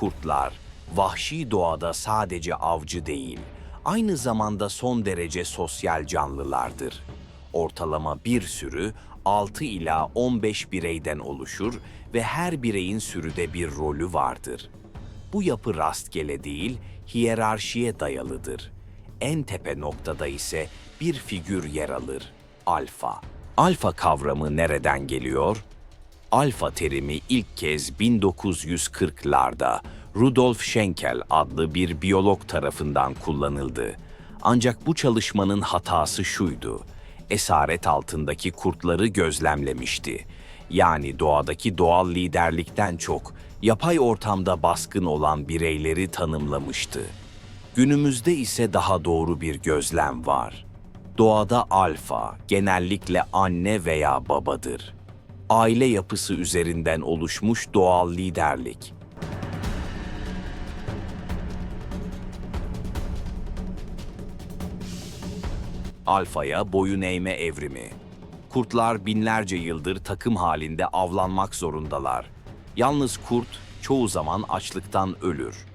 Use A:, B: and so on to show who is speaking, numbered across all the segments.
A: Kurtlar, vahşi doğada sadece avcı değil, aynı zamanda son derece sosyal canlılardır. Ortalama bir sürü 6 ila 15 bireyden oluşur ve her bireyin sürüde bir rolü vardır. Bu yapı rastgele değil, hiyerarşiye dayalıdır. En tepe noktada ise bir figür yer alır, alfa. Alfa kavramı nereden geliyor? Alfa terimi ilk kez 1940'larda Rudolf Schenkel adlı bir biyolog tarafından kullanıldı. Ancak bu çalışmanın hatası şuydu. Esaret altındaki kurtları gözlemlemişti. Yani doğadaki doğal liderlikten çok yapay ortamda baskın olan bireyleri tanımlamıştı. Günümüzde ise daha doğru bir gözlem var. Doğada alfa genellikle anne veya babadır. Aile yapısı üzerinden oluşmuş doğal liderlik. Alfaya boyun eğme evrimi. Kurtlar binlerce yıldır takım halinde avlanmak zorundalar. Yalnız kurt çoğu zaman açlıktan ölür.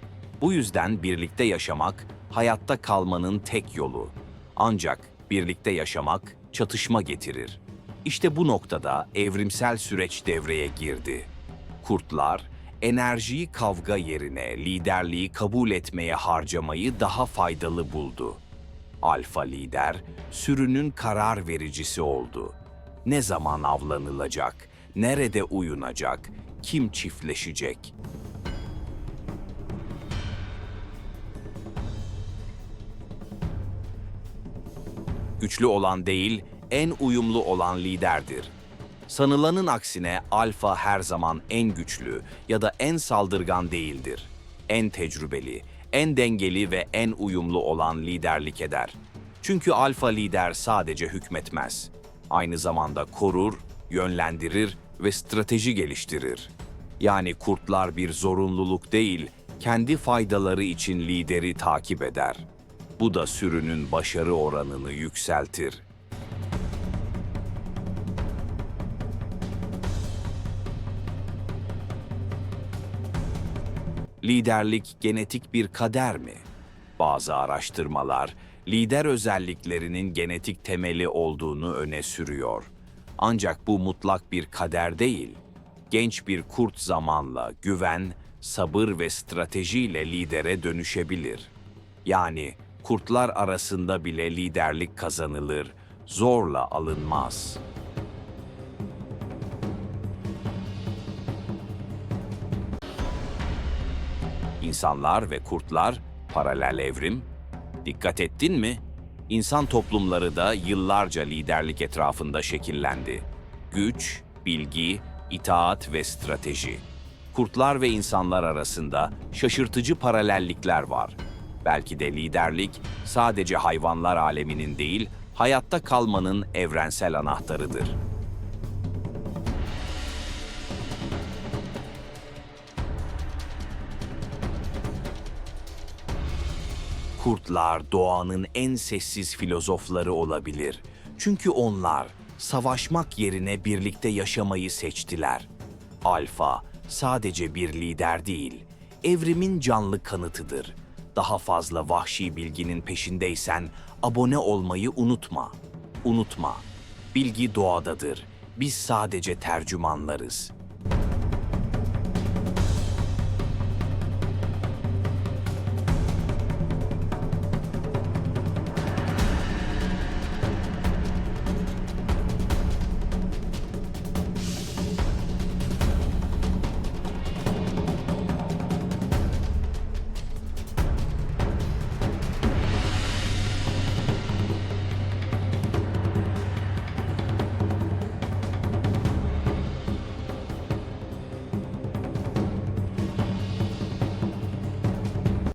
A: Bu yüzden birlikte yaşamak hayatta kalmanın tek yolu. Ancak birlikte yaşamak çatışma getirir. İşte bu noktada evrimsel süreç devreye girdi. Kurtlar enerjiyi kavga yerine liderliği kabul etmeye harcamayı daha faydalı buldu. Alfa lider sürünün karar vericisi oldu. Ne zaman avlanılacak, nerede uyunacak, kim çiftleşecek? Güçlü olan değil, en uyumlu olan liderdir. Sanılanın aksine alfa her zaman en güçlü ya da en saldırgan değildir. En tecrübeli, en dengeli ve en uyumlu olan liderlik eder. Çünkü alfa lider sadece hükmetmez. Aynı zamanda korur, yönlendirir ve strateji geliştirir. Yani kurtlar bir zorunluluk değil, kendi faydaları için lideri takip eder. Bu da sürünün başarı oranını yükseltir. Liderlik genetik bir kader mi? Bazı araştırmalar lider özelliklerinin genetik temeli olduğunu öne sürüyor. Ancak bu mutlak bir kader değil. Genç bir kurt zamanla güven, sabır ve stratejiyle lidere dönüşebilir. Yani kurtlar arasında bile liderlik kazanılır, zorla alınmaz.'' İnsanlar ve kurtlar paralel evrim. Dikkat ettin mi? İnsan toplumları da yıllarca liderlik etrafında şekillendi. Güç, bilgi, itaat ve strateji. Kurtlar ve insanlar arasında şaşırtıcı paralellikler var. Belki de liderlik sadece hayvanlar aleminin değil, hayatta kalmanın evrensel anahtarıdır. Kurtlar doğanın en sessiz filozofları olabilir. Çünkü onlar savaşmak yerine birlikte yaşamayı seçtiler. Alfa sadece bir lider değil, evrimin canlı kanıtıdır. Daha fazla vahşi bilginin peşindeysen abone olmayı unutma. Unutma. Bilgi doğadadır. Biz sadece tercümanlarız.